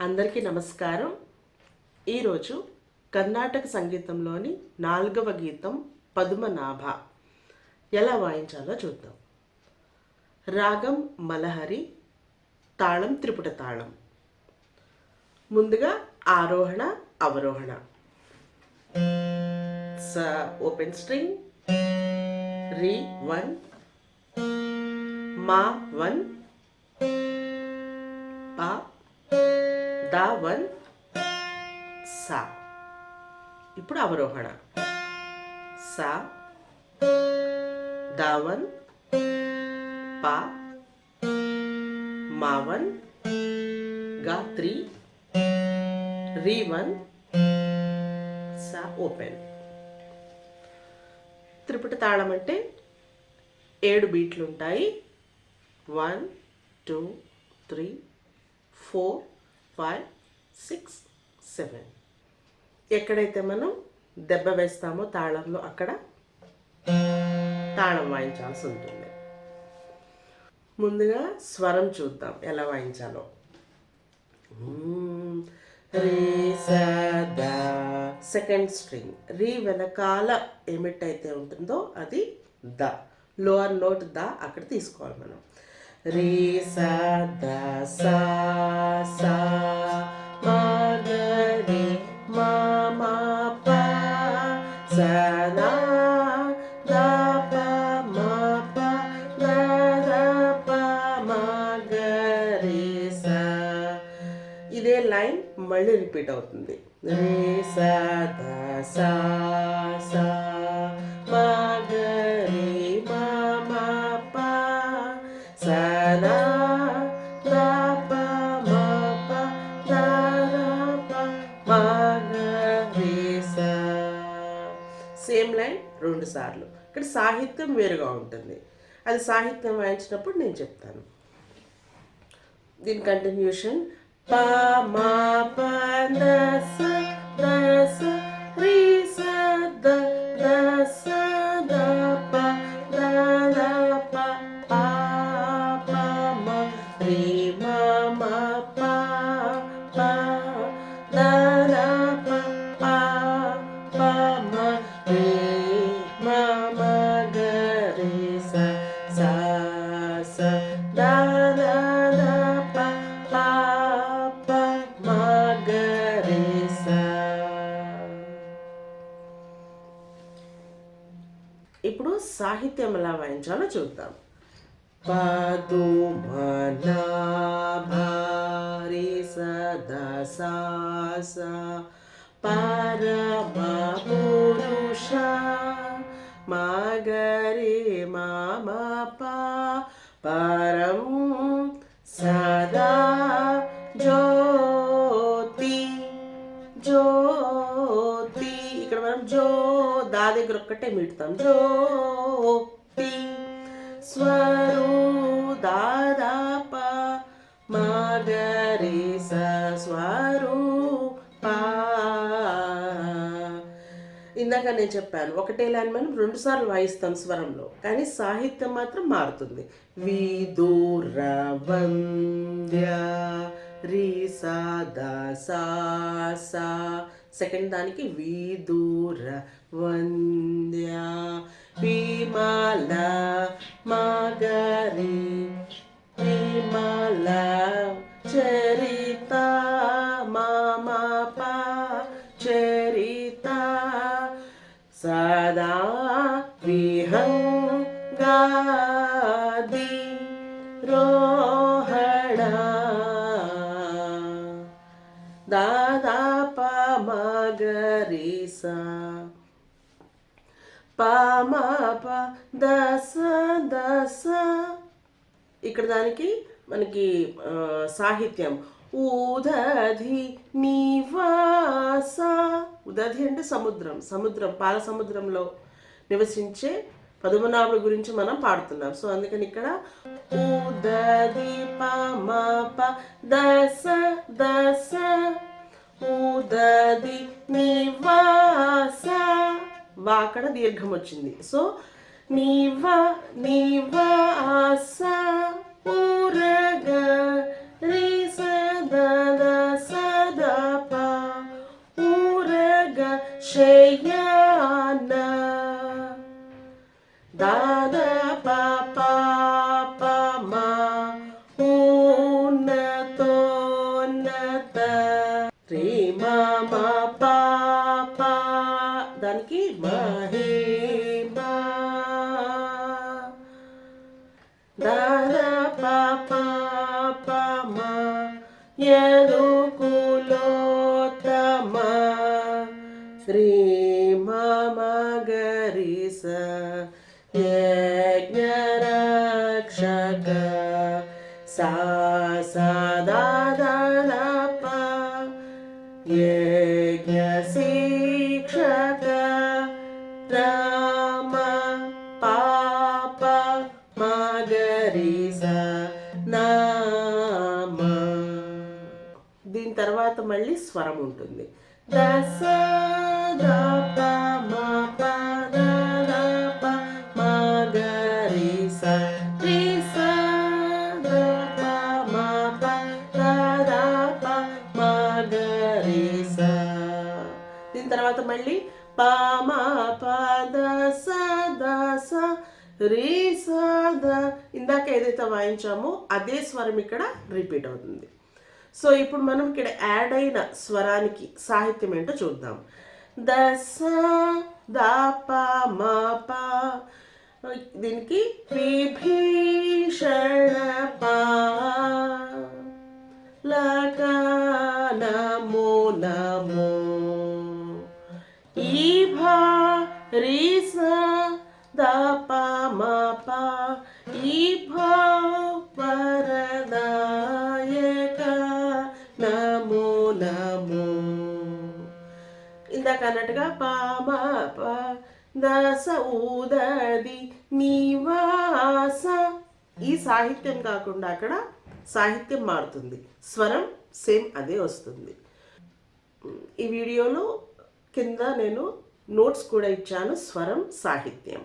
అందరికీ నమస్కారం. ఈరోజు కర్ణాటక సంగీతంలోని నాలుగవ గీతం పద్మనాభ. ఎలా వాయించాలో చూద్దాం. రాగం మలహరి తాళం త్రిపుట తాళం. ముందుగా ఆరోహణ అవరోహణ. స ఓపెన్ స్ట్రింగ్. రి వన్. మా వన్. పా దా వన్ సా. ఇప్పుడు అవరోహణ. సా దావన్ పా మా వన్గా త్రీ రీ వన్ సా ఓపెన్. త్రిపుట తాళం అంటే ఏడు బీట్లు ఉంటాయి. One two three four five six seven ఎక్కడైతే మనం దెబ్బ వేస్తామో తాళంలో అక్కడ తాళం వాయించాల్సి ఉంటుంది. ముందుగా స్వరం చూద్దాం ఎలా వాయించాలో. సెకండ్ స్ట్రింగ్ రీ వెనకాల ఏమిటైతే ఉంటుందో అది ద. లోవర్ నోట్ ద అక్కడ తీసుకోవాలి మనం. రే సదా సా సా మా రే మా మా పా సా దా పా మా పా దా మా గ రే సా ఇదే లైన్ మళ్ళీ రిపీట్ అవుతుంది. రే సా దా సా సేమ్ లైన్ రెండు సార్లు. ఇక్కడ సాహిత్యం వేరుగా ఉంటుంది. అది సాహిత్యం వాయించినప్పుడు నేను చెప్తాను. దీని కంటిన్యూషన్ పా మా ప ఇప్పుడు సాహిత్యం ఎలా వాయించాలో చూద్దాం. పదు భారి సదా సా సా పురుష మాగరి మా పరం సదా జో దగ్గర ఒక్కటే మీటుతాం జ్యోతి స్వరు దాదా ప స స్వరు పా ఇందాక నేను చెప్పాను ఒకటే లైన్ మనం రెండు సార్లు వాయిస్తాం స్వరంలో కానీ సాహిత్యం మాత్రం మారుతుంది. విదూర వంద్య రి సా దా సా సా సెకండ్ దానికి విదూర వంద్య విమల మాగరి విమల చరిత మామ పా చరిత సదా విహంగాది రోహణ దాదా పమగరి సా పమ ప దస దస. ఇక్కడ దానికి మనకి సాహిత్యం. ఉదధి నివాస. ఉదధి అంటే సముద్రం సముద్రం పాల సముద్రంలో నివసించే పద్మనాభుడి గురించి మనం పాడుతున్నాం. సో అందుకని ఇక్కడ ఉదధి పమ ప దస దస. ఉదధి నివాస. వా అక్కడ దీర్ఘం వచ్చింది. సో నీవ నీవ ఆస ఊరగ రే సదల సదప ఊరగ శయన దాదా Tuhan kita hebat papa papa Yenu kulotama Sri mama gerisa Yegnya Raksaka, Sa sa da da da pa Yegnya si దీని తర్వాత మళ్ళీ స్వరం ఉంటుంది. దశ దీని తర్వాత మళ్ళీ పామా పద సదస రీ సద ఇందాక ఏదైతే వాయించామో అదే స్వరం ఇక్కడ రిపీట్ అవుతుంది. సో ఇప్పుడు మనం ఇక్కడ యాడ్ అయిన స్వరానికి సాహిత్యం ఏంటో చూద్దాం. దస దాప దీనికి విభీషణ పా. అన్నట్టుగా పామ ప దస ఊదది నివాస ఈ సాహిత్యం కాకుండా అక్కడ సాహిత్యం మారుతుంది. స్వరం సేమ్ అదే వస్తుంది. ఈ వీడియోలో కింద నేను నోట్స్ కూడా ఇచ్చాను. స్వరం సాహిత్యం.